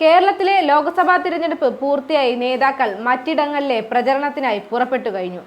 കേരളത്തിലെ ലോക്സഭാ തിരഞ്ഞെടുപ്പ് പൂർത്തിയായി നേതാക്കൾ മറ്റിടങ്ങളിലെ പ്രചരണത്തിനായി പുറപ്പെട്ടു കഴിഞ്ഞു.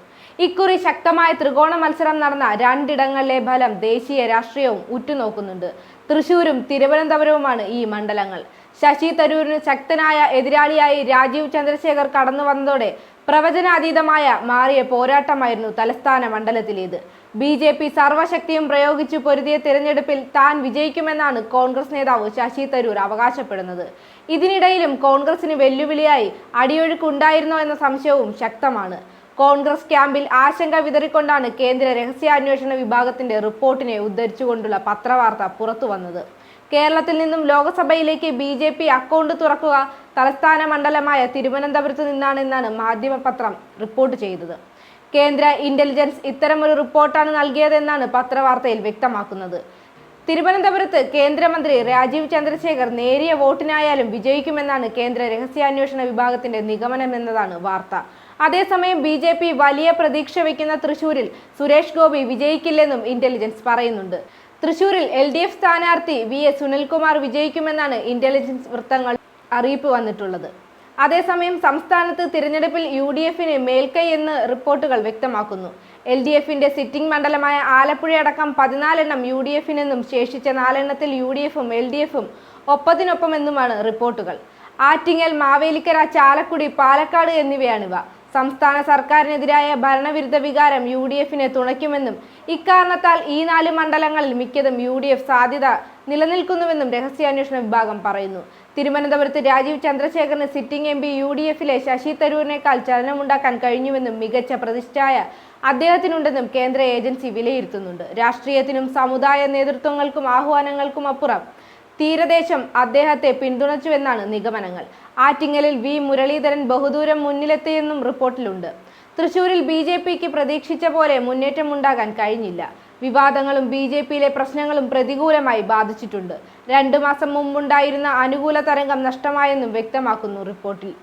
ഇക്കുറി ശക്തമായ ത്രികോണ മത്സരം നടന്ന രണ്ടിടങ്ങളിലെ ഫലം ദേശീയ രാഷ്ട്രീയവും ഉറ്റുനോക്കുന്നുണ്ട്. തൃശൂരും തിരുവനന്തപുരവുമാണ് ഈ മണ്ഡലങ്ങൾ. ശശി തരൂരിന് ശക്തനായ എതിരാളിയായി രാജീവ് ചന്ദ്രശേഖർ കടന്നു വന്നതോടെ പ്രവചനാതീതമായ മാറിയ പോരാട്ടമായിരുന്നു തലസ്ഥാന മണ്ഡലത്തിലേത്. ബി ജെ പി സർവശക്തിയും പ്രയോഗിച്ചു പൊരുതിയ തിരഞ്ഞെടുപ്പിൽ താൻ വിജയിക്കുമെന്നാണ് കോൺഗ്രസ് നേതാവ് ശശി തരൂർ അവകാശപ്പെടുന്നത്. ഇതിനിടയിലും കോൺഗ്രസിന് വെല്ലുവിളിയായി അടിയൊഴുക്കുണ്ടായിരുന്നോ എന്ന സംശയവും ശക്തമാണ്. കോൺഗ്രസ് ക്യാമ്പിൽ ആശങ്ക വിതറിക്കൊണ്ടാണ് കേന്ദ്ര രഹസ്യാന്വേഷണ വിഭാഗത്തിന്റെ റിപ്പോർട്ടിനെ ഉദ്ധരിച്ചുകൊണ്ടുള്ള പത്രവാർത്ത പുറത്തു വന്നത് കേരളത്തിൽ നിന്നും ലോക്സഭയിലേക്ക് ബി ജെ പി അക്കൗണ്ട് തുറക്കുക തലസ്ഥാന മണ്ഡലമായ തിരുവനന്തപുരത്ത് നിന്നാണെന്നാണ് മാധ്യമപത്രം റിപ്പോർട്ട് ചെയ്തത്. കേന്ദ്ര ഇന്റലിജൻസ് ഇത്തരമൊരു റിപ്പോർട്ടാണ് നൽകിയതെന്നാണ് പത്രവാർത്തയിൽ വ്യക്തമാക്കുന്നത്. തിരുവനന്തപുരത്ത് കേന്ദ്രമന്ത്രി രാജീവ് ചന്ദ്രശേഖർ നേരിയ വോട്ടിനായാലും വിജയിക്കുമെന്നാണ് കേന്ദ്ര രഹസ്യാന്വേഷണ വിഭാഗത്തിന്റെ നിഗമനമെന്നതാണ് വാർത്ത. അതേസമയം ബി ജെ പി വലിയ പ്രതീക്ഷ വയ്ക്കുന്ന തൃശൂരിൽ സുരേഷ് ഗോപി വിജയിക്കില്ലെന്നും ഇന്റലിജൻസ് പറയുന്നുണ്ട്. തൃശൂരിൽ എൽ ഡി എഫ് സ്ഥാനാർത്ഥി വി എസ് സുനിൽകുമാർ വിജയിക്കുമെന്നാണ് ഇന്റലിജൻസ് വൃത്തങ്ങൾ അറിയിപ്പ് വന്നിട്ടുള്ളത്. അതേസമയം സംസ്ഥാനത്ത് തിരഞ്ഞെടുപ്പിൽ യു ഡി എഫിന് മേൽക്കൈ എന്ന് റിപ്പോർട്ടുകൾ വ്യക്തമാക്കുന്നു. എൽ ഡി എഫിന്റെ സിറ്റിംഗ് മണ്ഡലമായ ആലപ്പുഴയടക്കം പതിനാലെണ്ണം യു ഡി എഫിനെന്നും ശേഷിച്ച നാലെണ്ണത്തിൽ യു ഡി എഫും എൽ ഡി എഫും ഒപ്പത്തിനൊപ്പമെന്നുമാണ് റിപ്പോർട്ടുകൾ. ആറ്റിങ്ങൽ മാവേലിക്കര ചാലക്കുടി പാലക്കാട് എന്നിവയാണിവ. സംസ്ഥാന സർക്കാരിനെതിരായ ഭരണവിരുദ്ധ വികാരം യു ഡി എഫിനെ തുണയ്ക്കുമെന്നും ഇക്കാരണത്താൽ ഈ നാല് മണ്ഡലങ്ങളിൽ മിക്കതും യു ഡി എഫ് സാധ്യത നിലനിൽക്കുന്നുവെന്നും രഹസ്യാന്വേഷണ വിഭാഗം പറയുന്നു. തിരുവനന്തപുരത്ത് Rajeev ചന്ദ്രശേഖറിന് sitting M P U D എഫിലെ ശശി തരൂരിനേക്കാൾ ചലനമുണ്ടാക്കാൻ കഴിഞ്ഞുവെന്നും മികച്ച പ്രതിഷ്ഠായ അദ്ദേഹത്തിനുണ്ടെന്നും കേന്ദ്ര ഏജൻസി വിലയിരുത്തുന്നുണ്ട്. രാഷ്ട്രീയത്തിനും സമുദായ നേതൃത്വങ്ങൾക്കും ആഹ്വാനങ്ങൾക്കും അപ്പുറം തീരദേശം അദ്ദേഹത്തെ പിന്തുണച്ചുവെന്നാണ് നിഗമനങ്ങൾ. ആറ്റിങ്ങലിൽ വി. മുരളീധരൻ ബഹുദൂരം മുന്നിലെത്തിയെന്നും റിപ്പോർട്ടിലുണ്ട്. തൃശൂരിൽ ബി. ജെ. പിക്ക് പ്രതീക്ഷിച്ച പോലെ മുന്നേറ്റമുണ്ടാകാൻ കഴിഞ്ഞില്ല. വിവാദങ്ങളും ബി. ജെ. പിയിലെ പ്രശ്നങ്ങളും പ്രതികൂലമായി ബാധിച്ചിട്ടുണ്ട്. രണ്ടു മാസം മുമ്പുണ്ടായിരുന്ന അനുകൂല തരംഗം നഷ്ടമായെന്നും വ്യക്തമാക്കുന്നു റിപ്പോർട്ടിൽ.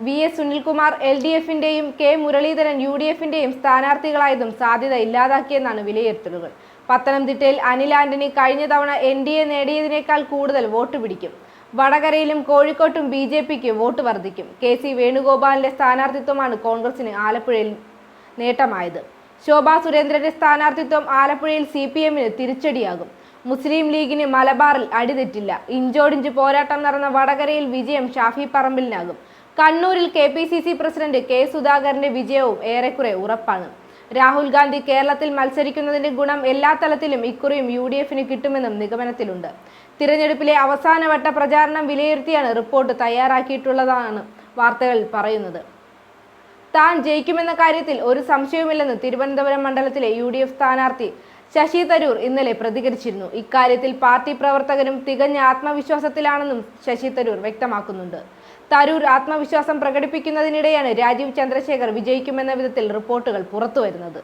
V. S. Sunilkumar L. D. എഫിന്റെയും K. Muraleedharan U. D. എഫിന്റെയും സ്ഥാനാർത്ഥികളായതും സാധ്യത ഇല്ലാതാക്കിയെന്നാണ് വിലയിരുത്തലുകൾ. പത്തനംതിട്ടയിൽ അനിൽ ആന്റണി കഴിഞ്ഞ തവണ എൻ ഡി എ നേടിയതിനേക്കാൾ കൂടുതൽ വോട്ട് പിടിക്കും. വടകരയിലും കോഴിക്കോട്ടും ബി ജെ പിക്ക് വോട്ട് വർദ്ധിക്കും. കെ സി വേണുഗോപാലിന്റെ സ്ഥാനാർത്ഥിത്വമാണ് കോൺഗ്രസിന് ആലപ്പുഴയിൽ നേട്ടമായത്. ശോഭാ സുരേന്ദ്രന്റെ സ്ഥാനാർത്ഥിത്വം ആലപ്പുഴയിൽ സി പി എമ്മിന് തിരിച്ചടിയാകും. മുസ്ലിം ലീഗിന് മലബാറിൽ അടിതെറ്റില്ല. ഇഞ്ചോടിഞ്ച് പോരാട്ടം നടന്ന വടകരയിൽ വിജയം ഷാഫി പറമ്പിലിനാകും. കണ്ണൂരിൽ K P C C president K സുധാകരന്റെ വിജയവും ഏറെക്കുറെ ഉറപ്പാണ്. രാഹുൽ ഗാന്ധി കേരളത്തിൽ മത്സരിക്കുന്നതിന്റെ ഗുണം എല്ലാ തലത്തിലും ഇക്കുറിയും യു ഡി എഫിന് കിട്ടുമെന്നും നിഗമനത്തിലുണ്ട്. തിരഞ്ഞെടുപ്പിലെ അവസാനവട്ട പ്രചാരണം വിലയിരുത്തിയാണ് റിപ്പോർട്ട് തയ്യാറാക്കിയിട്ടുള്ളതാണ് വാർത്തകൾ പറയുന്നത്. താൻ ജയിക്കുമെന്ന കാര്യത്തിൽ ഒരു സംശയവുമില്ലെന്ന് തിരുവനന്തപുരം മണ്ഡലത്തിലെ യു ഡി എഫ് സ്ഥാനാർത്ഥി ശശി തരൂർ ഇന്നലെ പ്രതികരിച്ചിരുന്നു. ഇക്കാര്യത്തിൽ പാർട്ടി പ്രവർത്തകരും തികഞ്ഞ ആത്മവിശ്വാസത്തിലാണെന്നും ശശി തരൂർ വ്യക്തമാക്കുന്നുണ്ട്. തരൂർ ആത്മവിശ്വാസം പ്രകടിപ്പിക്കുന്നതിനിടെയാണ് രാജീവ് ചന്ദ്രശേഖർ വിജയിക്കുമെന്ന വിധത്തിൽ റിപ്പോർട്ടുകൾ പുറത്തുവരുന്നത്.